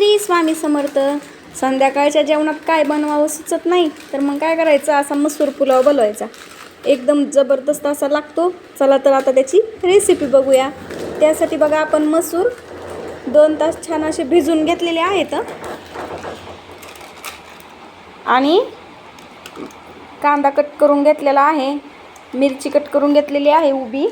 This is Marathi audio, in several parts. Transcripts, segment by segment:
श्री स्वामी समर्थ. संध्याकाळच्या जेवणात काय बनवावं सुचत नाही तर मग काय करायचं? असा मसूर पुलाव बनवायचा. एकदम जबरदस्त असा लागतो. चला तर आता त्याची रेसिपी बघूया. त्यासाठी बघा आपण मसूर. दोन तास छान असे भिजून घेतलेले आहेत. आणि कांदा कट करून घेतलेला आहे. मिरची कट करून घेतलेली आहे उभी.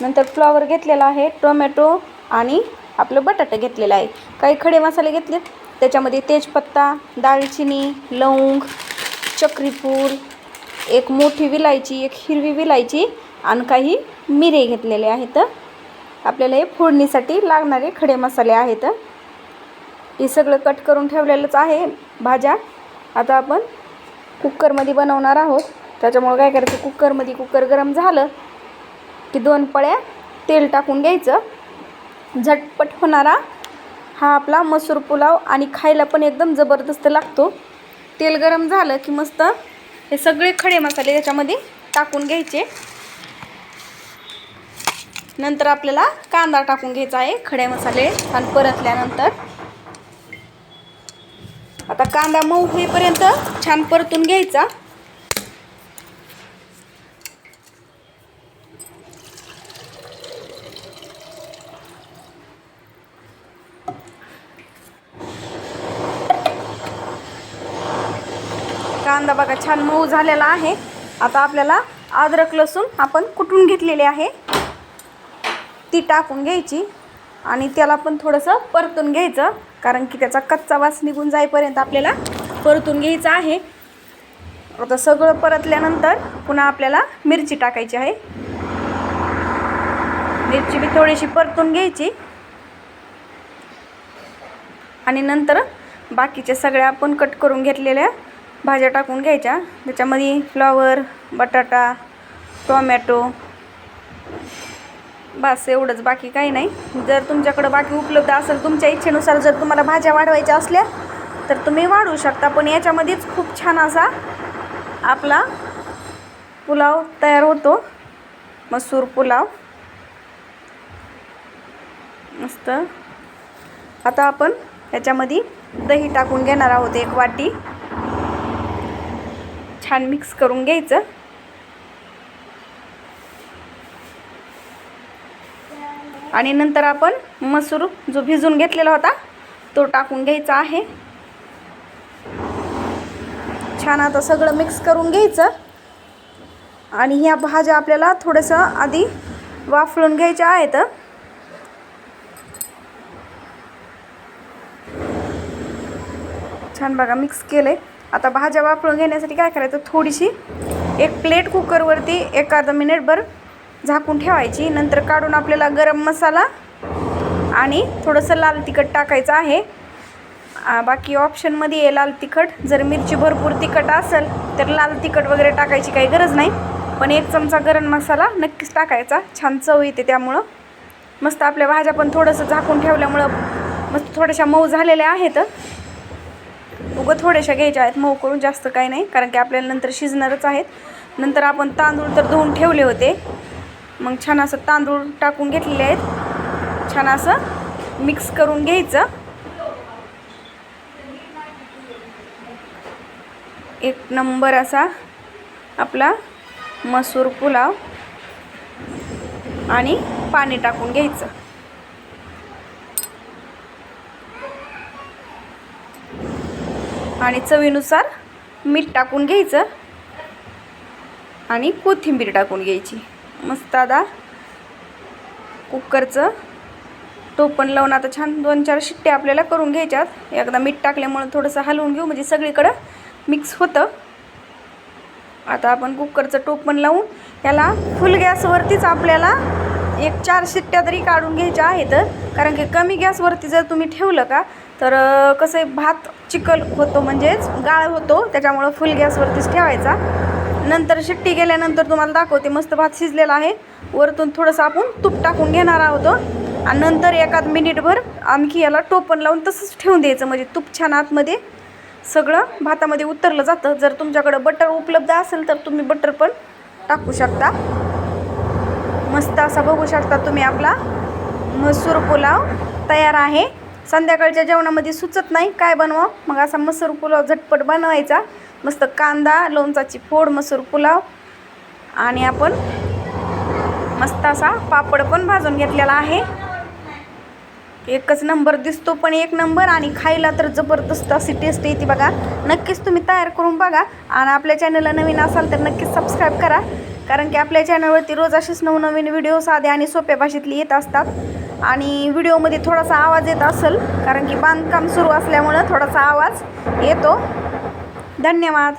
नंतर फ्लॉवर घेतलेला आहे टोमॅटो आणि आपलं बटाटा घेतलेलं आहे. काही खडे मसाले घेतले त्याच्यामध्ये तेजपत्ता दालचिनी लवंग चक्रीफूल एक मोठी विलायची एक हिरवी विलायची आणि काही मिरे घेतलेले आहेत. आपल्याला हे फोडणीसाठी लागणारे खडे मसाले आहेत. हे सगळं कट करून ठेवलेलंच आहे भाज्या. आता आपण कुकरमध्ये बनवणार आहोत. त्याच्यामुळं काय करायचं? कुकरमध्ये कुकर गरम झालं की दोन पळ्या तेल टाकून घ्यायचं. झटपट होणारा हा आपला मसूर पुलाव आणि खायला पण एकदम जबरदस्त लागतो. तेल गरम झालं की मस्त हे सगळे खडे मसाले त्याच्यामध्ये टाकून घ्यायचे. नंतर आपल्याला कांदा टाकून घ्यायचा आहे खडे मसाले आणि परतल्यानंतर. आता कांदा मऊ होईपर्यंत छान परतून घ्यायचा. कांदा बघा छान मऊ झालेला आहे. आता आपल्याला अद्रक लसूण आपण कुटून घेतलेले आहे. ती टाकून घ्यायची आणि त्याला पण थोडंसं परतून घ्यायचं कारण की त्याचा कच्चा वास निघून जाईपर्यंत आपल्याला परतून घ्यायचं आहे. आता सगळं परतल्यानंतर पुन्हा आपल्याला मिरची टाकायची आहे. मिरची बी थोडीशी परतून घ्यायची. आणि नंतर बाकीच्या सगळ्या आपण कट करून घेतलेल्या भाज्या टाकून घ्यायच्या. त्याच्यामध्ये फ्लॉवर बटाटा टोमॅटो बस एवढंच. बाकी काही नाही. जर तुमच्याकडं बाकी उपलब्ध असेल तुमच्या इच्छेनुसार जर तुम्हाला भाज्या वाढवायच्या असल्या तर तुम्ही वाढवू शकता. पण याच्यामध्येच खूप छान असा आपला पुलाव तयार होतो. मसूर पुलाव. मस्त. आता आपण याच्यामध्ये दही टाकून घेणार आहोत एक वाटी. छान मिक्स करून घ्यायचं. आणि नंतर आपण मसूर जो भिजून घेतलेला होता तो टाकून घ्यायचा आहे. छान आता सगळं मिक्स करून घ्यायचं. आणि ह्या भाज्या आपल्याला थोडंसं आधी वाफळून घ्यायच्या आहेत. छान बघा मिक्स केलं आहे आता भाज्या वापरून घेण्यासाठी काय करायचं? थोडीशी एक प्लेट कुकरवरती एखादं मिनिटभर झाकून ठेवायची. नंतर काढून आपल्याला गरम मसाला आणि थोडंसं लाल तिखट टाकायचं आहे. बाकी ऑप्शनमध्ये आहे लाल तिखट जर मिरची भरपूर तिखट असेल तर लाल तिखट वगैरे टाकायची काही गरज नाही. पण एक चमचा गरम मसाला नक्कीच टाकायचा. छान चव येते त्यामुळं. मस्त आपल्या भाज्या पण थोडंसं झाकून ठेवल्यामुळं मस्त थोड्याशा मऊ झालेल्या आहेत. उगं थोड्याशा घ्यायच्या आहेत मऊ करून जास्त काही नाही कारण की आपल्याला नंतर शिजणारच आहेत. नंतर आपण तांदूळ तर धुवून ठेवले होते. मग छान असं तांदूळ टाकून घेतलेले आहेत. छान असं मिक्स करून घ्यायचं. एक नंबर असा आपला मसूर पुलाव आणि पाणी टाकून घ्यायचं. आणि चवीनुसार मीठ टाकून घ्यायचं. आणि कोथिंबीर टाकून घ्यायची. मस्त आता कुकरचं टोपण लावून आता छान दोन चार शिट्ट्या आपल्याला करून घ्यायच्यात. एकदा मीठ टाकल्यामुळं थोडंसं हलवून घेऊ म्हणजे सगळीकडं मिक्स होतं. आता आपण कुकरचं टोपण लावून याला फुल गॅसवरतीच आपल्याला एक चार शिट्ट्या तरी काढून घ्यायच्या आहेत. कारण की कमी गॅसवरती जर तुम्ही ठेवलं का तर कसं आहे भात चिकल होतो म्हणजेच गाळ होतो त्याच्यामुळं फुल गॅसवरतीच ठेवायचा. नंतर शिट्टी गेल्यानंतर तुम्हाला दाखवते मस्त भात शिजलेला आहे. वरतून थोडंसं आपण तूप टाकून घेणार आहोत. आणि नंतर एकाद मिनिटभर आणखी याला टोपण लावून तसंच ठेवून द्यायचं. म्हणजे तूप छान आतमध्ये सगळं भातामध्ये उतरलं जातं. जर तुमच्याकडं बटर उपलब्ध असेल तर तुम्ही बटर पण टाकू शकता. मस्त असा बघू शकता तुम्ही आपला मसूर पुलाव तयार आहे. संध्याकाळच्या जेवणामध्ये सुचत नाही काय बनवा मग असा मसूर पुलाव झटपट बनवायचा. मस्त कांदा लोणचाची फोड मसूर पुलाव. आणि आपण मस्त असा पापड पण भाजून घेतलेला आहे. एकच नंबर दिसतो पण एक नंबर आणि खायला तर जबरदस्त अशी टेस्ट येते बघा. नक्कीच तुम्ही तयार करून बघा. आणि आपल्या चॅनलला नवीन असाल तर नक्कीच सबस्क्राईब करा. कारण की आपल्या चॅनलवरती रोज असेच नवनवीन व्हिडिओ साधे आणि सोप्या भाषेतली येत असतात. आणि व्हिडिओमध्ये थोडासा आवाज येत असेल कारण की बांधकाम सुरू असल्यामुळं थोडासा आवाज येतो. धन्यवाद.